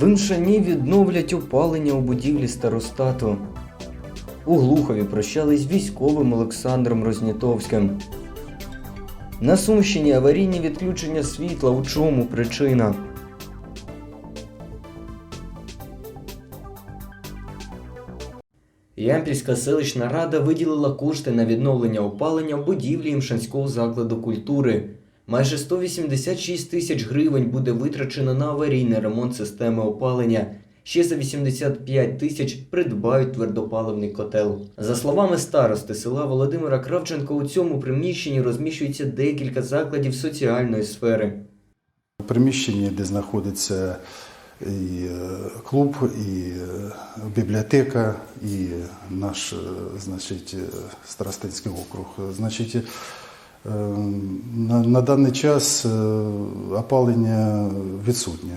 В Іншані відновлять опалення у будівлі старостату. У Глухові прощались військовим Олександром Рознятовським. На Сумщині аварійні відключення світла. У чому причина? Ямпільська селищна рада виділила кошти на відновлення опалення в будівлі Імшанського закладу культури. Майже 186 тисяч гривень буде витрачено на аварійний ремонт системи опалення. Ще за 85 тисяч придбають твердопаливний котел. За словами старости села Володимира Кравченко, у цьому приміщенні розміщується декілька закладів соціальної сфери. У приміщенні, де знаходиться і е, клуб, і е, бібліотека, і наш е, значить, Старостинський округ. Значить, на, на даний час е, опалення відсутнє.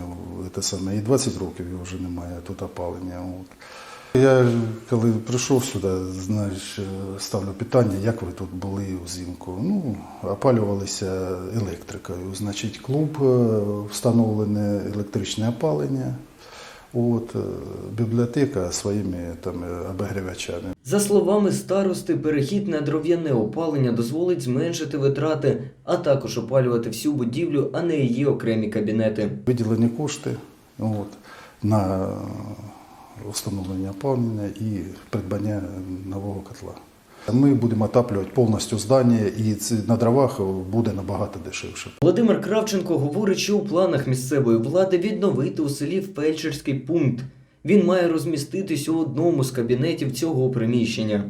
Це саме, і 20 років його вже немає тут опалення. От. Я коли прийшов сюди, знаєш, е, ставлю питання, як ви тут були взимку. Ну, опалювалися електрикою. Значить, клуб е, встановлене електричне опалення. От, е, бібліотека своїми там е, обігрівачами. За словами старости, перехід на дров'яне опалення дозволить зменшити витрати, а також опалювати всю будівлю, а не її окремі кабінети. Виділені кошти от, на встановлення опалення і придбання нового котла. Ми будемо отаплювати повністю здання, і на дровах буде набагато дешевше. Володимир Кравченко говорить, що у планах місцевої влади відновити у селі фельдшерський пункт. Він має розміститись у одному з кабінетів цього приміщення.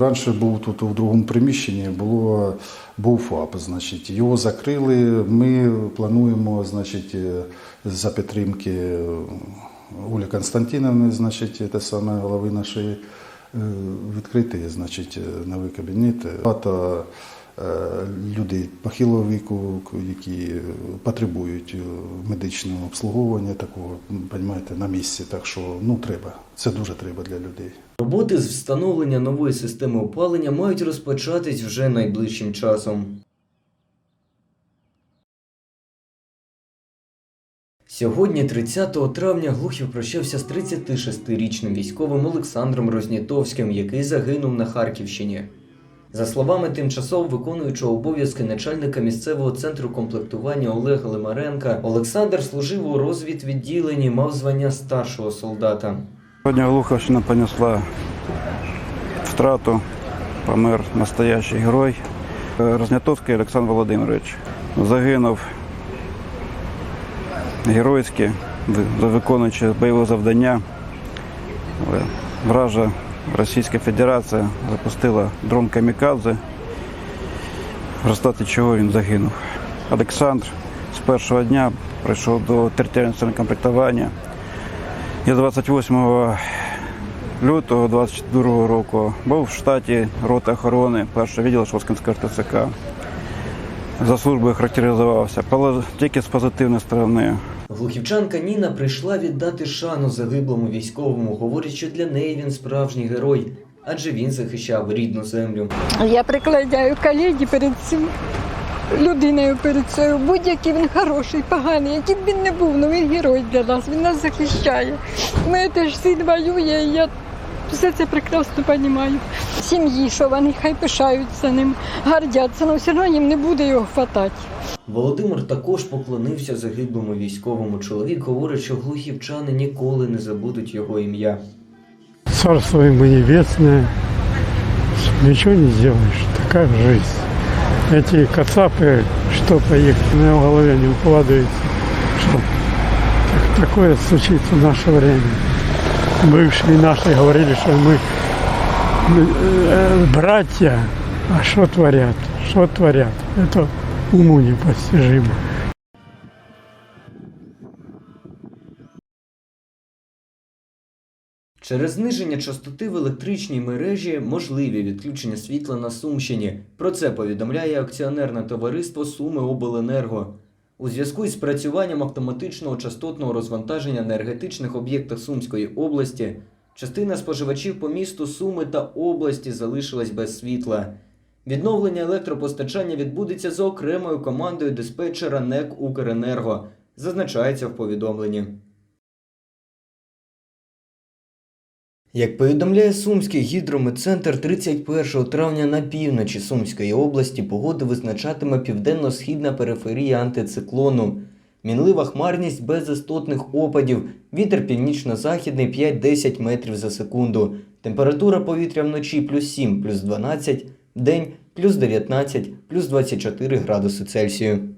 Раніше був тут у другому приміщенні, було, був ФАП, значить, його закрили. Ми плануємо, значить, за підтримки Олі Константиновни, значить, те саме голови нашої, е, відкрити, значить, е, новий кабінет. Багато е, людей похилого віку, які потребують медичного обслуговування такого, розумієте, на місці. Так що ну треба. Це дуже треба для людей. Роботи з встановлення нової системи опалення мають розпочатись вже найближчим часом. Сьогодні, 30 травня, Глухів прощався з 36-річним військовим Олександром Рознятовським, який загинув на Харківщині. За словами тимчасово виконуючого обов'язки начальника місцевого центру комплектування Олега Лимаренка, Олександр служив у розвідвідділенні, мав звання старшого солдата. Сьогодні Глуховщина понесла втрату, помер настоящий герой. Рознятовський Олександр Володимирович загинув геройськи, виконуючи бойове завдання. Вража Російська Федерація запустила дрон Камікадзе, в результаті чого він загинув. Олександр з першого дня прийшов до територіального комплектування. Я 28 лютого 22 року був в штаті роти охорони першого відділу Шоскінського РТЦК. За службою характеризувався тільки з позитивної сторони. Глухівчанка Ніна прийшла віддати шану загиблому військовому, говорить, що для неї він справжній герой, адже він захищав рідну землю. Я прикладаю коліді перед цим людиною перед цією. Будь-який він хороший, поганий, який б він не був, але він герой для нас, він нас захищає. Ми теж син воює, і я все це прекрасно розумію. Сім'ї, що вони хай пишаються ним, гордяться, але все одно їм не буде його хватати. Володимир також поклонився загиблому військовому. Чоловік говорить, що глухівчани ніколи не забудуть його ім'я. Царство ему небесное. Ничего не сделаешь. Такая жизнь. Эти кацапы, что по их на голове не укладывается, что так- такое случится в наше время. Бывшие наши говорили, что мы э, братья, а что творят? Что творят? Это уму непостижимо. Через зниження частоти в електричній мережі можливі відключення світла на Сумщині. Про це повідомляє акціонерне товариство Суми Обленерго. У зв'язку із спрацюванням автоматичного частотного розвантаження на енергетичних об'єктах Сумської області, частина споживачів по місту Суми та області залишилась без світла. Відновлення електропостачання відбудеться за окремою командою диспетчера НЕК Укренерго, зазначається в повідомленні. Як повідомляє Сумський гідрометцентр, 31 травня на півночі Сумської області погоду визначатиме південно-східна периферія антициклону. Мінлива хмарність без істотних опадів, вітер північно-західний 5-10 метрів за секунду. Температура повітря вночі плюс 7, плюс 12, день плюс 19, плюс 24 градуси Цельсію.